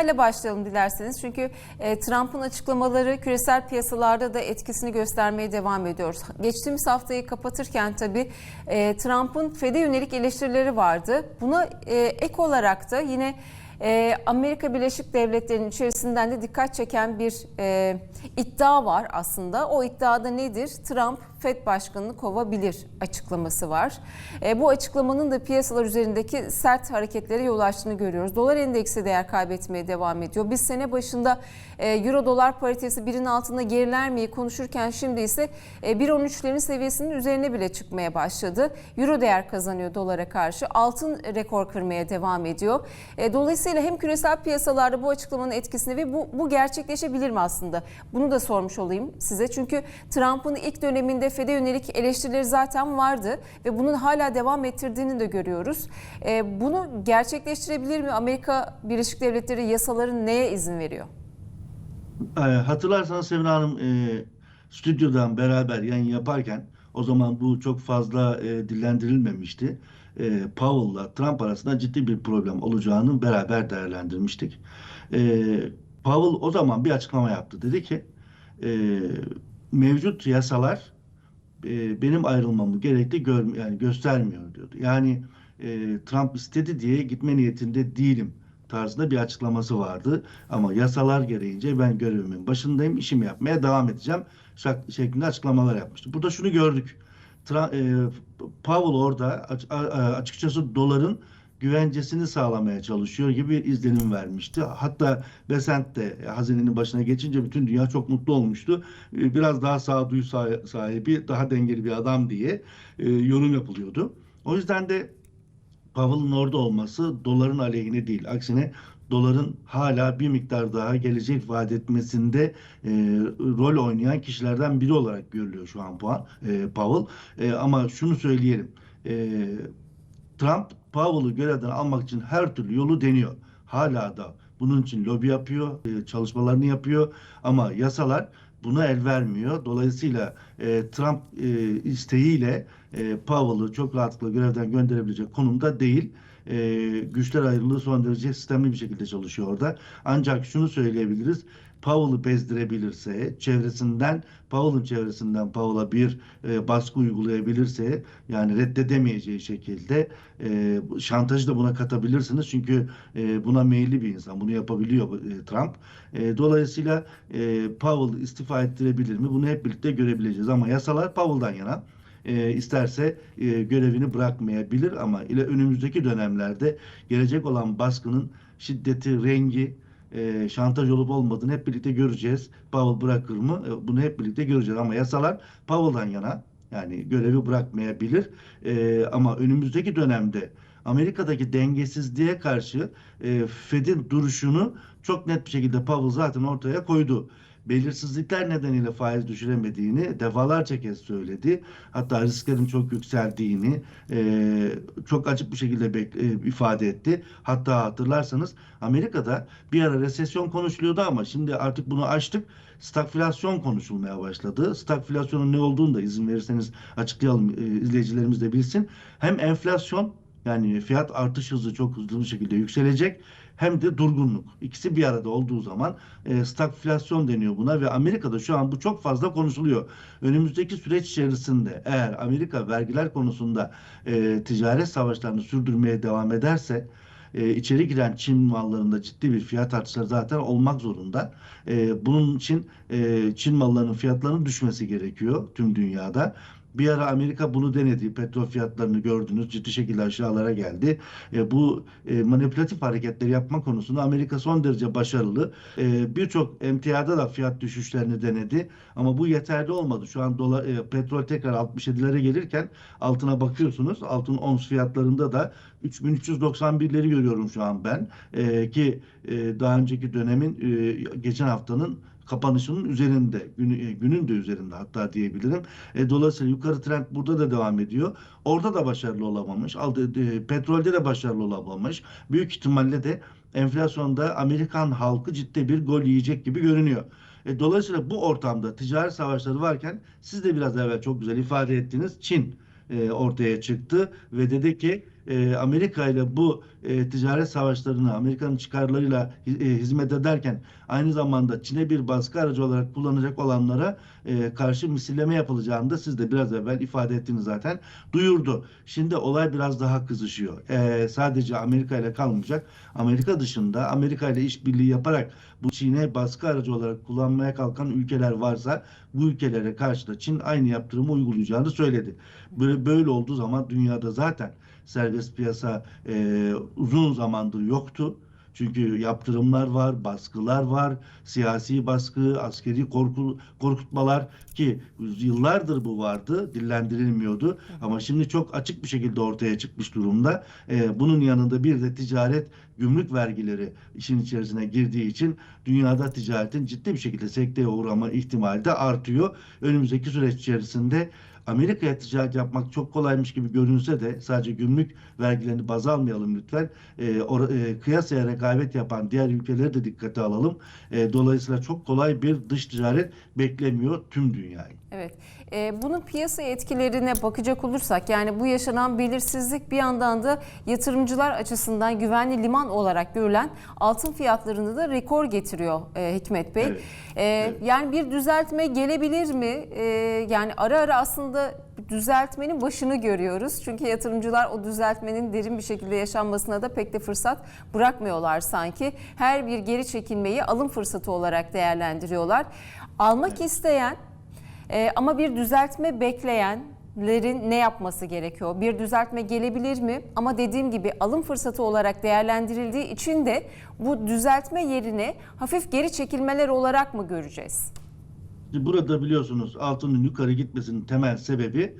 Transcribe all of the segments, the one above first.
ile başlayalım dilerseniz. Çünkü e, Trump'ın açıklamaları küresel piyasalarda da etkisini göstermeye devam ediyoruz. Geçtiğimiz haftayı kapatırken tabii e, Trump'ın FED'e yönelik eleştirileri vardı. Buna e, ek olarak da yine e, Amerika Birleşik Devletleri'nin içerisinden de dikkat çeken bir e, iddia var aslında. O iddiada nedir? Trump FED başkanını kovabilir açıklaması var. E, bu açıklamanın da piyasalar üzerindeki sert hareketlere yol açtığını görüyoruz. Dolar endeksi değer kaybetmeye devam ediyor. Biz sene başında e, euro dolar paritesi birin altında geriler miyi konuşurken şimdi ise e, 1.13'lerin seviyesinin üzerine bile çıkmaya başladı. Euro değer kazanıyor dolara karşı. Altın rekor kırmaya devam ediyor. E, dolayısıyla hem küresel piyasalarda bu açıklamanın etkisini ve bu, bu gerçekleşebilir mi aslında? Bunu da sormuş olayım size. Çünkü Trump'ın ilk döneminde FED'e yönelik eleştirileri zaten vardı ve bunun hala devam ettirdiğini de görüyoruz. E, bunu gerçekleştirebilir mi? Amerika Birleşik Devletleri yasaların neye izin veriyor? E, hatırlarsanız Sevin Hanım e, stüdyodan beraber yayın yaparken o zaman bu çok fazla e, dillendirilmemişti. E, Powell'la Trump arasında ciddi bir problem olacağını beraber değerlendirmiştik. E, Powell o zaman bir açıklama yaptı. Dedi ki e, mevcut yasalar e, benim ayrılmamı gerekli gör, yani göstermiyor diyordu. Yani e, Trump istedi diye gitme niyetinde değilim tarzında bir açıklaması vardı. Ama yasalar gereğince ben görevimin başındayım, işimi yapmaya devam edeceğim şeklinde açıklamalar yapmıştı. Burada şunu gördük. Tra- e, Powell orada açıkçası doların güvencesini sağlamaya çalışıyor gibi izlenim vermişti. Hatta Besant de e, hazinenin başına geçince bütün dünya çok mutlu olmuştu. E, Biraz daha sağduyu sah- sahibi, daha dengeli bir adam diye e, yorum yapılıyordu. O yüzden de Powell'ın orada olması doların aleyhine değil. Aksine doların hala bir miktar daha gelecek vaat etmesinde e, rol oynayan kişilerden biri olarak görülüyor şu an puan, e, Powell. E, ama şunu söyleyelim. E, Trump Powell'ı görevden almak için her türlü yolu deniyor. Hala da bunun için lobi yapıyor, e, çalışmalarını yapıyor ama yasalar buna el vermiyor. Dolayısıyla e, Trump e, isteğiyle e, Powell'ı çok rahatlıkla görevden gönderebilecek konumda değil. E, güçler ayrılığı son derece sistemli bir şekilde çalışıyor orada. Ancak şunu söyleyebiliriz. Powell'ı bezdirebilirse, çevresinden, Powell'ın çevresinden Powell'a bir e, baskı uygulayabilirse, yani reddedemeyeceği şekilde e, şantajı da buna katabilirsiniz. Çünkü e, buna meyilli bir insan, bunu yapabiliyor e, Trump. E, dolayısıyla e, Powell istifa ettirebilir mi? Bunu hep birlikte görebileceğiz. Ama yasalar Powell'dan yana. E, isterse e, görevini bırakmayabilir ama ile önümüzdeki dönemlerde gelecek olan baskının şiddeti, rengi, e, şantaj olup olmadığını hep birlikte göreceğiz. Powell bırakır mı? E, bunu hep birlikte göreceğiz. Ama yasalar Powell'dan yana yani görevi bırakmayabilir. E, ama önümüzdeki dönemde Amerika'daki dengesizliğe karşı e, Fed'in duruşunu çok net bir şekilde Powell zaten ortaya koydu. Belirsizlikler nedeniyle faiz düşüremediğini defalarca kez söyledi. Hatta risklerin çok yükseldiğini e, çok açık bir şekilde e, ifade etti. Hatta hatırlarsanız Amerika'da bir ara resesyon konuşuluyordu ama şimdi artık bunu açtık. Stagflasyon konuşulmaya başladı. Stagflasyonun ne olduğunu da izin verirseniz açıklayalım e, izleyicilerimiz de bilsin. Hem enflasyon yani fiyat artış hızı çok hızlı bir şekilde yükselecek hem de durgunluk. İkisi bir arada olduğu zaman e, stagflasyon deniyor buna ve Amerika'da şu an bu çok fazla konuşuluyor. Önümüzdeki süreç içerisinde eğer Amerika vergiler konusunda e, ticaret savaşlarını sürdürmeye devam ederse e, içeri giren Çin mallarında ciddi bir fiyat artışları zaten olmak zorunda. E, bunun için e, Çin mallarının fiyatlarının düşmesi gerekiyor tüm dünyada. Bir ara Amerika bunu denedi. Petrol fiyatlarını gördünüz ciddi şekilde aşağılara geldi. E, bu e, manipülatif hareketleri yapma konusunda Amerika son derece başarılı. E, Birçok emtiyada da fiyat düşüşlerini denedi. Ama bu yeterli olmadı. Şu an dolar, e, petrol tekrar 67'lere gelirken altına bakıyorsunuz. Altın ons fiyatlarında da 3391'leri görüyorum şu an ben. E, ki e, daha önceki dönemin e, geçen haftanın kapanışının üzerinde, e, günün de üzerinde hatta diyebilirim. E, dolayısıyla yukarı trend burada da devam ediyor. Orada da başarılı olamamış. E, petrolde de başarılı olamamış. Büyük ihtimalle de enflasyonda Amerikan halkı ciddi bir gol yiyecek gibi görünüyor. Dolayısıyla bu ortamda ticaret savaşları varken siz de biraz evvel çok güzel ifade ettiniz. Çin ortaya çıktı ve dedi ki e, Amerika ile bu e, ticaret savaşlarını Amerika'nın çıkarlarıyla e, hizmet ederken aynı zamanda Çin'e bir baskı aracı olarak kullanacak olanlara e, karşı misilleme yapılacağını da siz de biraz evvel ifade ettiniz zaten duyurdu. Şimdi olay biraz daha kızışıyor. E, sadece Amerika ile kalmayacak. Amerika dışında Amerika ile işbirliği yaparak bu Çin'e baskı aracı olarak kullanmaya kalkan ülkeler varsa bu ülkelere karşı da Çin aynı yaptırımı uygulayacağını söyledi. Böyle, böyle olduğu zaman dünyada zaten serbest piyasa e, uzun zamandır yoktu. Çünkü yaptırımlar var, baskılar var, siyasi baskı, askeri korku, korkutmalar ki yıllardır bu vardı, dillendirilmiyordu. Ama şimdi çok açık bir şekilde ortaya çıkmış durumda. Ee, bunun yanında bir de ticaret, gümrük vergileri işin içerisine girdiği için dünyada ticaretin ciddi bir şekilde sekteye uğrama ihtimali de artıyor. Önümüzdeki süreç içerisinde Amerika'ya ticaret yapmak çok kolaymış gibi görünse de sadece gümrük vergilerini baz almayalım lütfen. E, or- e, kıyasaya rekabet yapan diğer ülkeleri de dikkate alalım. E, dolayısıyla çok kolay bir dış ticaret beklemiyor tüm dünyayı. Evet. Ee, bunun piyasa etkilerine bakacak olursak yani bu yaşanan belirsizlik bir yandan da yatırımcılar açısından güvenli liman olarak görülen altın fiyatlarını da rekor getiriyor e, Hikmet Bey. Evet. Ee, Evet. Yani bir düzeltme gelebilir mi? Ee, yani ara ara aslında düzeltmenin başını görüyoruz. Çünkü yatırımcılar o düzeltmenin derin bir şekilde yaşanmasına da pek de fırsat bırakmıyorlar sanki. Her bir geri çekilmeyi alım fırsatı olarak değerlendiriyorlar. Almak isteyen ee, ama bir düzeltme bekleyenlerin ne yapması gerekiyor? Bir düzeltme gelebilir mi? Ama dediğim gibi alım fırsatı olarak değerlendirildiği için de bu düzeltme yerine hafif geri çekilmeler olarak mı göreceğiz? Burada biliyorsunuz altının yukarı gitmesinin temel sebebi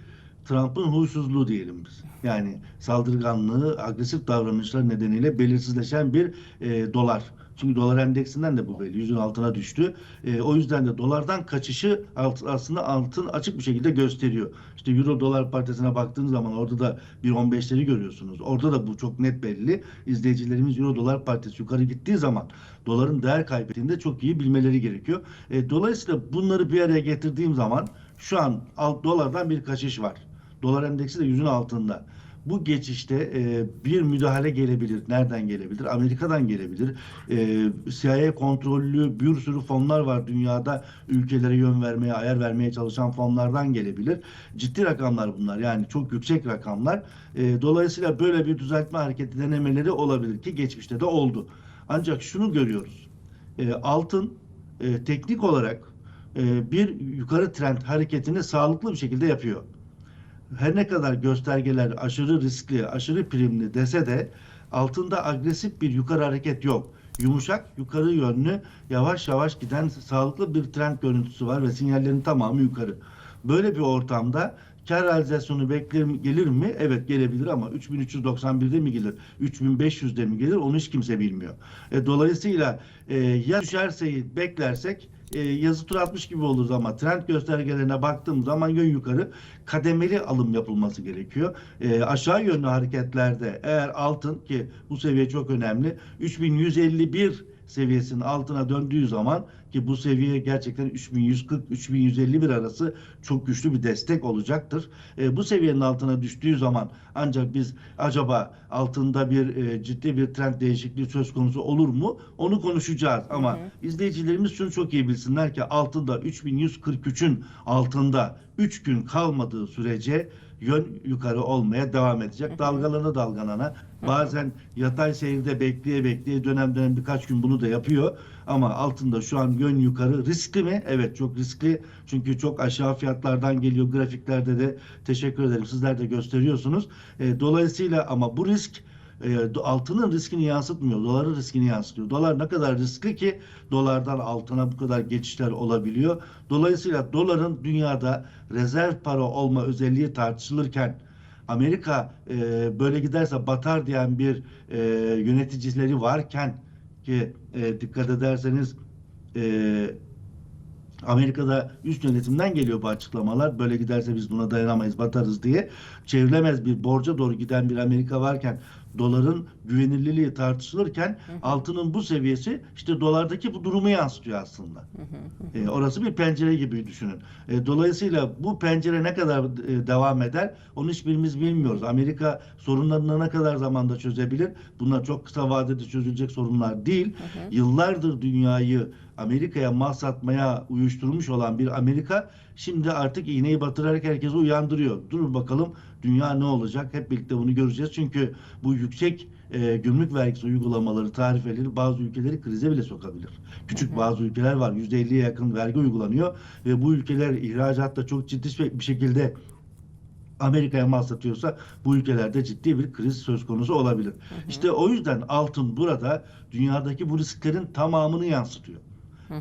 Trump'ın huysuzluğu diyelim biz. Yani saldırganlığı, agresif davranışlar nedeniyle belirsizleşen bir e, dolar. Çünkü dolar endeksinden de bu belli. Yüzün altına düştü. E, o yüzden de dolardan kaçışı alt- aslında altın açık bir şekilde gösteriyor. İşte Euro dolar paritesine baktığınız zaman orada da 1.15'leri görüyorsunuz. Orada da bu çok net belli. İzleyicilerimiz Euro dolar paritesi yukarı gittiği zaman doların değer kaybettiğinde çok iyi bilmeleri gerekiyor. E, dolayısıyla bunları bir araya getirdiğim zaman şu an alt dolardan bir kaçış var. Dolar endeksi de yüzün altında. Bu geçişte e, bir müdahale gelebilir. Nereden gelebilir? Amerika'dan gelebilir. E, CIA kontrollü bir sürü fonlar var dünyada ülkelere yön vermeye, ayar vermeye çalışan fonlardan gelebilir. Ciddi rakamlar bunlar. Yani çok yüksek rakamlar. E, dolayısıyla böyle bir düzeltme hareketi denemeleri olabilir ki geçmişte de oldu. Ancak şunu görüyoruz. E, altın e, teknik olarak e, bir yukarı trend hareketini sağlıklı bir şekilde yapıyor her ne kadar göstergeler aşırı riskli, aşırı primli dese de altında agresif bir yukarı hareket yok. Yumuşak, yukarı yönlü, yavaş yavaş giden sağlıklı bir trend görüntüsü var ve sinyallerin tamamı yukarı. Böyle bir ortamda kar realizasyonu bekler mi, gelir mi? Evet gelebilir ama 3391'de mi gelir? 3500'de mi gelir? Onu hiç kimse bilmiyor. E, dolayısıyla e, ya düşerse beklersek e, yazı tur atmış gibi oluruz ama trend göstergelerine baktığım zaman yön yukarı kademeli alım yapılması gerekiyor. E, aşağı yönlü hareketlerde eğer altın ki bu seviye çok önemli 3151 seviyesinin altına döndüğü zaman ki bu seviye gerçekten 3140-3151 arası çok güçlü bir destek olacaktır. E, bu seviyenin altına düştüğü zaman ancak biz acaba altında bir e, ciddi bir trend değişikliği söz konusu olur mu? Onu konuşacağız ama izleyicilerimiz şunu çok iyi bilsinler ki altında 3143'ün altında 3 gün kalmadığı sürece yön yukarı olmaya devam edecek. Dalgalana dalgalana bazen yatay seyirde bekleye bekleye dönem dönem birkaç gün bunu da yapıyor. Ama altında şu an yön yukarı riskli mi? Evet çok riskli. Çünkü çok aşağı fiyatlardan geliyor. Grafiklerde de teşekkür ederim. Sizler de gösteriyorsunuz. E, dolayısıyla ama bu risk e, altının riskini yansıtmıyor. Doların riskini yansıtıyor. Dolar ne kadar riskli ki dolardan altına bu kadar geçişler olabiliyor. Dolayısıyla doların dünyada rezerv para olma özelliği tartışılırken Amerika e, böyle giderse batar diyen bir e, yöneticileri varken ki e, dikkat ederseniz e, Amerika'da üst yönetimden geliyor bu açıklamalar. Böyle giderse biz buna dayanamayız, batarız diye. Çevrilemez bir borca doğru giden bir Amerika varken doların güvenilirliği tartışılırken altının bu seviyesi işte dolardaki bu durumu yansıtıyor aslında. E, orası bir pencere gibi düşünün. E, dolayısıyla bu pencere ne kadar e, devam eder onu hiçbirimiz bilmiyoruz. Amerika sorunlarını ne kadar zamanda çözebilir? Bunlar çok kısa vadede çözülecek sorunlar değil. Yıllardır dünyayı Amerika'ya mal satmaya uyuşturmuş olan bir Amerika şimdi artık iğneyi batırarak herkesi uyandırıyor. Durun bakalım dünya ne olacak? Hep birlikte bunu göreceğiz. Çünkü bu yüksek e, gümrük vergisi uygulamaları, tarifeleri bazı ülkeleri krize bile sokabilir. Küçük bazı ülkeler var. %50'ye yakın vergi uygulanıyor ve bu ülkeler ihracatta çok ciddi bir şekilde Amerika'ya mal satıyorsa bu ülkelerde ciddi bir kriz söz konusu olabilir. İşte o yüzden altın burada dünyadaki bu risklerin tamamını yansıtıyor.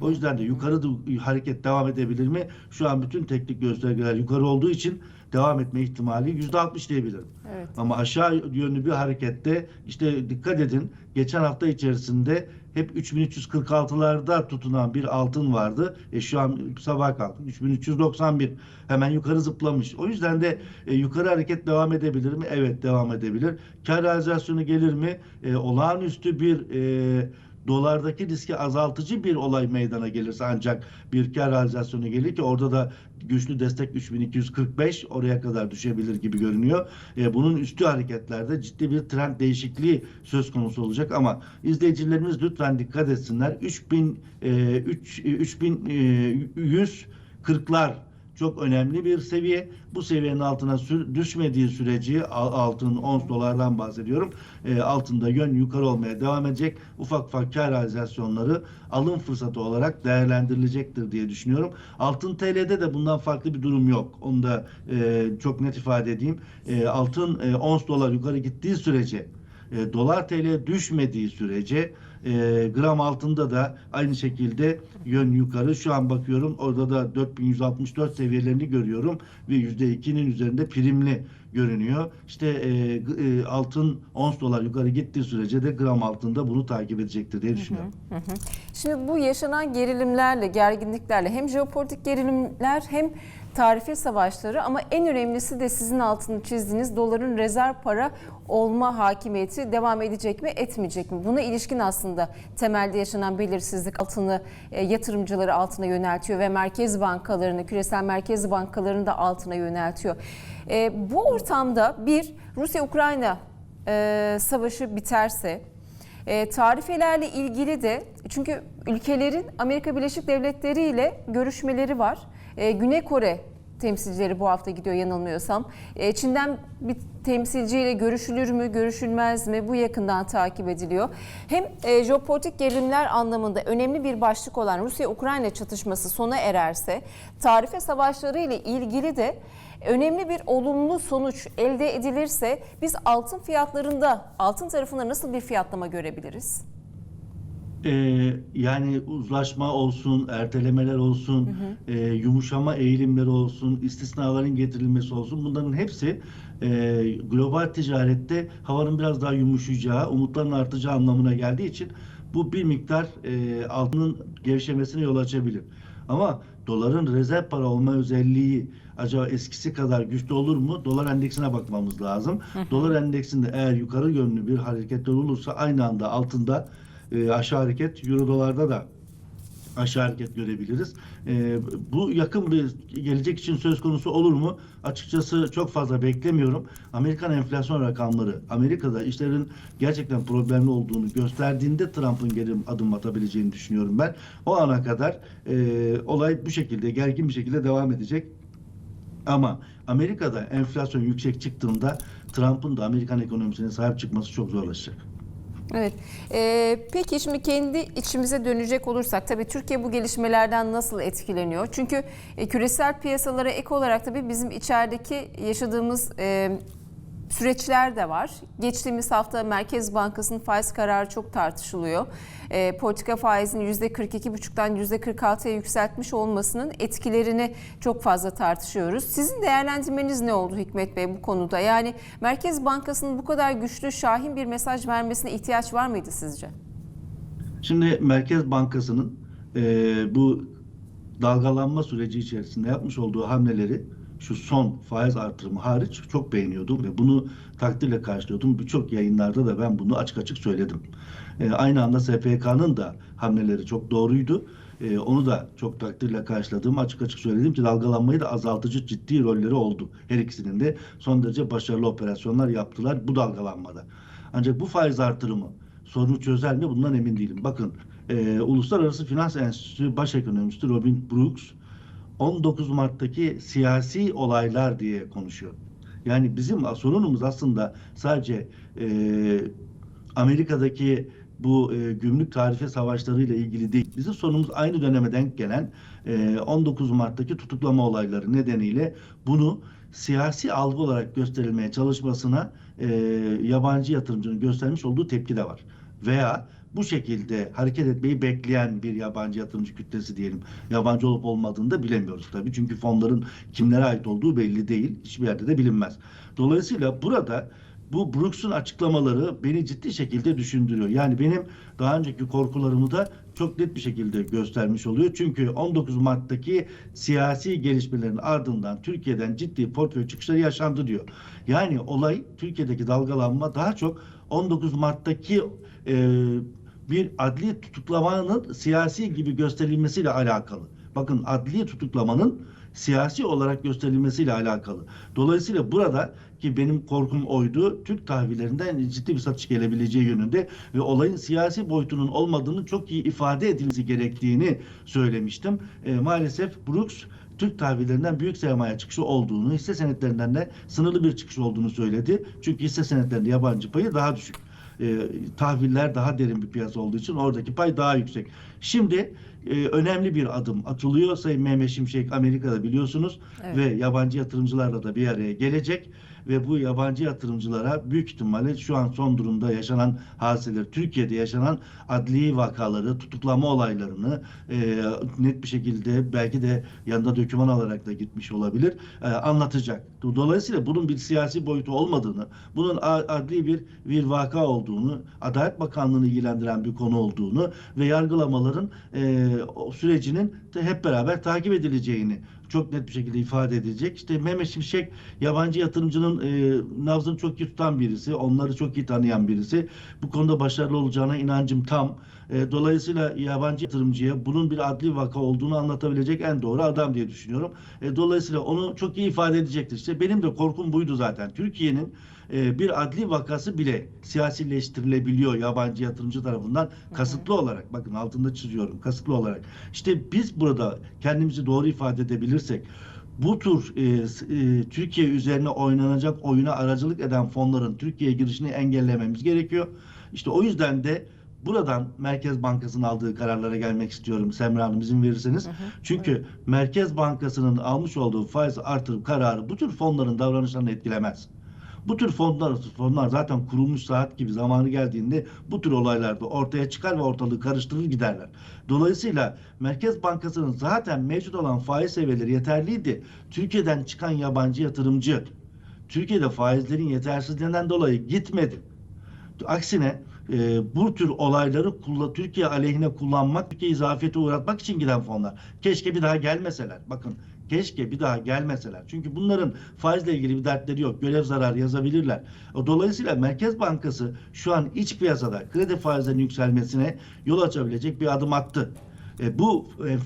O yüzden de yukarı hareket devam edebilir mi? Şu an bütün teknik göstergeler yukarı olduğu için devam etme ihtimali %60 diyebilirim. Evet. Ama aşağı yönlü bir harekette işte dikkat edin geçen hafta içerisinde hep 3346'larda tutunan bir altın vardı. E şu an sabah kalktım 3391 hemen yukarı zıplamış. O yüzden de e, yukarı hareket devam edebilir mi? Evet devam edebilir. Kar realizasyonu gelir mi? E, olağanüstü bir e, dolardaki riski azaltıcı bir olay meydana gelirse ancak bir kar realizasyonu gelir ki orada da güçlü destek 3245 oraya kadar düşebilir gibi görünüyor. E, bunun üstü hareketlerde ciddi bir trend değişikliği söz konusu olacak ama izleyicilerimiz lütfen dikkat etsinler. 3000 e, 3 3140'lar çok önemli bir seviye. Bu seviyenin altına düşmediği sürece al- altın 10 dolardan bahsediyorum. E, altında yön yukarı olmaya devam edecek. Ufak ufak kar realizasyonları alım fırsatı olarak değerlendirilecektir diye düşünüyorum. Altın TL'de de bundan farklı bir durum yok. Onu da e, çok net ifade edeyim. E, altın e, 10 dolar yukarı gittiği sürece e, dolar TL düşmediği sürece e, gram altında da aynı şekilde yön yukarı. Şu an bakıyorum orada da 4164 seviyelerini görüyorum ve %2'nin üzerinde primli görünüyor. İşte e, e, altın 10 dolar yukarı gittiği sürece de gram altında bunu takip edecektir diye düşünüyorum. Şimdi bu yaşanan gerilimlerle, gerginliklerle hem jeopolitik gerilimler hem tarife savaşları ama en önemlisi de sizin altını çizdiğiniz doların rezerv para olma hakimiyeti devam edecek mi, etmeyecek mi? Buna ilişkin aslında temelde yaşanan belirsizlik altını e, yatırımcıları altına yöneltiyor ve merkez bankalarını, küresel merkez bankalarını da altına yöneltiyor. E, bu ortamda bir Rusya-Ukrayna e, savaşı biterse tarifelerle ilgili de çünkü ülkelerin Amerika Birleşik Devletleri ile görüşmeleri var. E, Güney Kore temsilcileri bu hafta gidiyor yanılmıyorsam. E, Çin'den bir temsilciyle görüşülür mü, görüşülmez mi bu yakından takip ediliyor. Hem e, jeopolitik gerilimler anlamında önemli bir başlık olan Rusya-Ukrayna çatışması sona ererse tarife savaşları ile ilgili de önemli bir olumlu sonuç elde edilirse biz altın fiyatlarında altın tarafında nasıl bir fiyatlama görebiliriz? Ee, yani uzlaşma olsun, ertelemeler olsun, e, yumuşama eğilimleri olsun, istisnaların getirilmesi olsun bunların hepsi e, global ticarette havanın biraz daha yumuşayacağı, umutların artacağı anlamına geldiği için bu bir miktar e, altının gevşemesine yol açabilir. Ama doların rezerv para olma özelliği acaba eskisi kadar güçlü olur mu? Dolar endeksine bakmamız lazım. Dolar endeksinde eğer yukarı yönlü bir hareketler olursa aynı anda altında e, aşağı hareket, euro dolarda da aşağı hareket görebiliriz. E, bu yakın bir gelecek için söz konusu olur mu? Açıkçası çok fazla beklemiyorum. Amerikan enflasyon rakamları Amerika'da işlerin gerçekten problemli olduğunu gösterdiğinde Trump'ın geri adım atabileceğini düşünüyorum ben. O ana kadar e, olay bu şekilde gergin bir şekilde devam edecek. Ama Amerika'da enflasyon yüksek çıktığında Trump'ın da Amerikan ekonomisine sahip çıkması çok zorlaşacak. Evet. Ee, peki şimdi kendi içimize dönecek olursak tabii Türkiye bu gelişmelerden nasıl etkileniyor? Çünkü e, küresel piyasalara ek olarak tabii bizim içerideki yaşadığımız e, süreçler de var. Geçtiğimiz hafta Merkez Bankası'nın faiz kararı çok tartışılıyor. E, politika faizini %42,5'tan %46'ya yükseltmiş olmasının etkilerini çok fazla tartışıyoruz. Sizin değerlendirmeniz ne oldu Hikmet Bey bu konuda? Yani Merkez Bankası'nın bu kadar güçlü, şahin bir mesaj vermesine ihtiyaç var mıydı sizce? Şimdi Merkez Bankası'nın e, bu dalgalanma süreci içerisinde yapmış olduğu hamleleri şu son faiz artırımı hariç çok beğeniyordum ve bunu takdirle karşılıyordum. Birçok yayınlarda da ben bunu açık açık söyledim. E, aynı anda SPK'nın da hamleleri çok doğruydu. E, onu da çok takdirle karşıladım. Açık açık söyledim ki dalgalanmayı da azaltıcı ciddi rolleri oldu. Her ikisinin de son derece başarılı operasyonlar yaptılar bu dalgalanmada. Ancak bu faiz artırımı sorunu çözer mi? Bundan emin değilim. Bakın e, Uluslararası Finans Enstitüsü Baş Ekonomisti Robin Brooks 19 Mart'taki siyasi olaylar diye konuşuyor. Yani bizim sorunumuz aslında sadece e, Amerika'daki bu e, gümrük tarife savaşlarıyla ilgili değil. Bizim sorunumuz aynı döneme denk gelen e, 19 Mart'taki tutuklama olayları nedeniyle bunu siyasi algı olarak gösterilmeye çalışmasına e, yabancı yatırımcının göstermiş olduğu tepki de var. Veya bu şekilde hareket etmeyi bekleyen bir yabancı yatırımcı kütlesi diyelim. Yabancı olup olmadığını da bilemiyoruz tabii. Çünkü fonların kimlere ait olduğu belli değil. Hiçbir yerde de bilinmez. Dolayısıyla burada bu Brooks'un açıklamaları beni ciddi şekilde düşündürüyor. Yani benim daha önceki korkularımı da çok net bir şekilde göstermiş oluyor. Çünkü 19 Mart'taki siyasi gelişmelerin ardından Türkiye'den ciddi portföy çıkışları yaşandı diyor. Yani olay Türkiye'deki dalgalanma daha çok 19 Mart'taki e, bir adli tutuklamanın siyasi gibi gösterilmesiyle alakalı. Bakın adli tutuklamanın siyasi olarak gösterilmesiyle alakalı. Dolayısıyla burada ki benim korkum oydu. Türk tahvillerinden ciddi bir satış gelebileceği yönünde ve olayın siyasi boyutunun olmadığını çok iyi ifade edilmesi gerektiğini söylemiştim. E, maalesef Brooks Türk tahvillerinden büyük sermaye çıkışı olduğunu, hisse senetlerinden de sınırlı bir çıkış olduğunu söyledi. Çünkü hisse senetlerinde yabancı payı daha düşük. E, tahviller daha derin bir piyasa olduğu için oradaki pay daha yüksek. Şimdi e, önemli bir adım atılıyor. Sayın Mehmet Şimşek Amerika'da biliyorsunuz Evet. ve yabancı yatırımcılarla da bir araya gelecek ve bu yabancı yatırımcılara büyük ihtimalle şu an son durumda yaşanan hadiseler, Türkiye'de yaşanan adli vakaları, tutuklama olaylarını e, net bir şekilde belki de yanında döküman alarak da gitmiş olabilir, e, anlatacak. Dolayısıyla bunun bir siyasi boyutu olmadığını, bunun adli bir bir vaka olduğunu, Adalet Bakanlığı'nı ilgilendiren bir konu olduğunu ve yargılamaların e, o sürecinin de hep beraber takip edileceğini çok net bir şekilde ifade edilecek. İşte Mehmet Şimşek yabancı yatırımcının e, nabzını çok iyi tutan birisi, onları çok iyi tanıyan birisi. Bu konuda başarılı olacağına inancım tam. E, dolayısıyla yabancı yatırımcıya bunun bir adli vaka olduğunu anlatabilecek en doğru adam diye düşünüyorum. E, dolayısıyla onu çok iyi ifade edecektir. İşte benim de korkum buydu zaten. Türkiye'nin e, bir adli vakası bile siyasileştirilebiliyor yabancı yatırımcı tarafından kasıtlı olarak. Bakın altında çiziyorum kasıtlı olarak. İşte biz burada kendimizi doğru ifade edebilirsek bu tür e, e, Türkiye üzerine oynanacak oyuna aracılık eden fonların Türkiye'ye girişini engellememiz gerekiyor. İşte o yüzden de buradan Merkez Bankası'nın aldığı kararlara gelmek istiyorum Semra Hanım izin verirseniz. Çünkü Merkez Bankası'nın almış olduğu faiz artırım kararı bu tür fonların davranışlarını etkilemez. Bu tür fonlar, fonlar zaten kurulmuş saat gibi zamanı geldiğinde bu tür olaylarda ortaya çıkar ve ortalığı karıştırır giderler. Dolayısıyla Merkez Bankası'nın zaten mevcut olan faiz seviyeleri yeterliydi. Türkiye'den çıkan yabancı yatırımcı Türkiye'de faizlerin yetersizliğinden dolayı gitmedi. Aksine e, bu tür olayları kulla- Türkiye aleyhine kullanmak, Türkiye'yi zafiyete uğratmak için giden fonlar. Keşke bir daha gelmeseler. Bakın keşke bir daha gelmeseler. Çünkü bunların faizle ilgili bir dertleri yok. Görev zararı yazabilirler. Dolayısıyla Merkez Bankası şu an iç piyasada kredi faizlerinin yükselmesine yol açabilecek bir adım attı. E, bu e, e,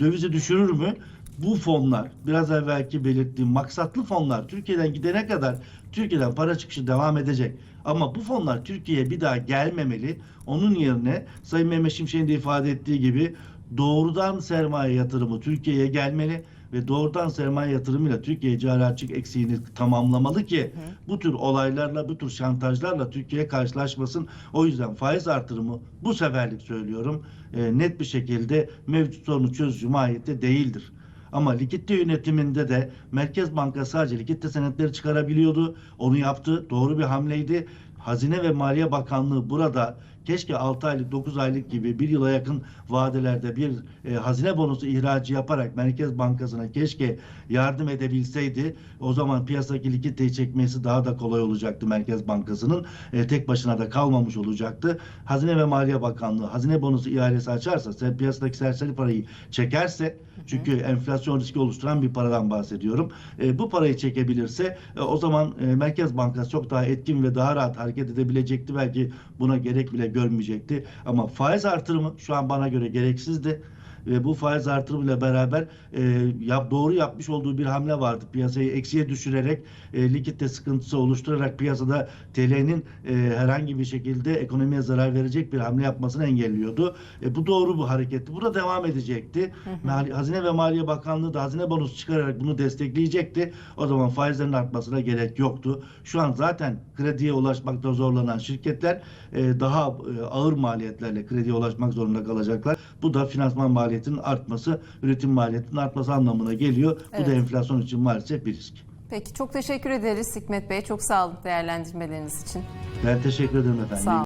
dövizi düşürür mü? Bu fonlar, biraz evvelki belirttiğim maksatlı fonlar Türkiye'den gidene kadar Türkiye'den para çıkışı devam edecek. Ama bu fonlar Türkiye'ye bir daha gelmemeli. Onun yerine Sayın Mehmet Şimşek'in de ifade ettiği gibi doğrudan sermaye yatırımı Türkiye'ye gelmeli ve doğrudan sermaye yatırımıyla Türkiye cari açık eksiğini tamamlamalı ki bu tür olaylarla, bu tür şantajlarla Türkiye karşılaşmasın. O yüzden faiz artırımı bu seferlik söylüyorum e, net bir şekilde mevcut sorunu çözücü mahiyette değildir. Ama likitte yönetiminde de Merkez Bankası sadece likitte senetleri çıkarabiliyordu. Onu yaptı. Doğru bir hamleydi. Hazine ve Maliye Bakanlığı burada keşke 6 aylık 9 aylık gibi bir yıla yakın vadelerde bir e, hazine bonusu ihracı yaparak Merkez Bankası'na keşke yardım edebilseydi o zaman piyasadaki likiditeyi çekmesi daha da kolay olacaktı Merkez Bankası'nın E, tek başına da kalmamış olacaktı. Hazine ve Maliye Bakanlığı hazine bonusu ihalesi açarsa piyasadaki serseri parayı çekerse çünkü enflasyon riski oluşturan bir paradan bahsediyorum. E, bu parayı çekebilirse e, o zaman e, Merkez Bankası çok daha etkin ve daha rahat hareket edebilecekti. Belki buna gerek bile görmeyecekti. Ama faiz artırımı şu an bana göre gereksizdi ve bu faiz artırımıyla beraber e, yap, doğru yapmış olduğu bir hamle vardı. Piyasayı eksiye düşürerek e, likitte sıkıntısı oluşturarak piyasada TL'nin e, herhangi bir şekilde ekonomiye zarar verecek bir hamle yapmasını engelliyordu. E, bu doğru bu hareketti. Bu da devam edecekti. Mali- Hazine ve Maliye Bakanlığı da hazine bonusu çıkararak bunu destekleyecekti. O zaman faizlerin artmasına gerek yoktu. Şu an zaten krediye ulaşmakta zorlanan şirketler e, daha e, ağır maliyetlerle krediye ulaşmak zorunda kalacaklar. Bu da finansman maliyetinin artması, üretim maliyetinin artması anlamına geliyor. Bu Evet. da enflasyon için maalesef bir risk. Peki çok teşekkür ederiz Hikmet Bey. Çok sağ olun değerlendirmeleriniz için. Ben teşekkür ederim efendim. Sağ olun.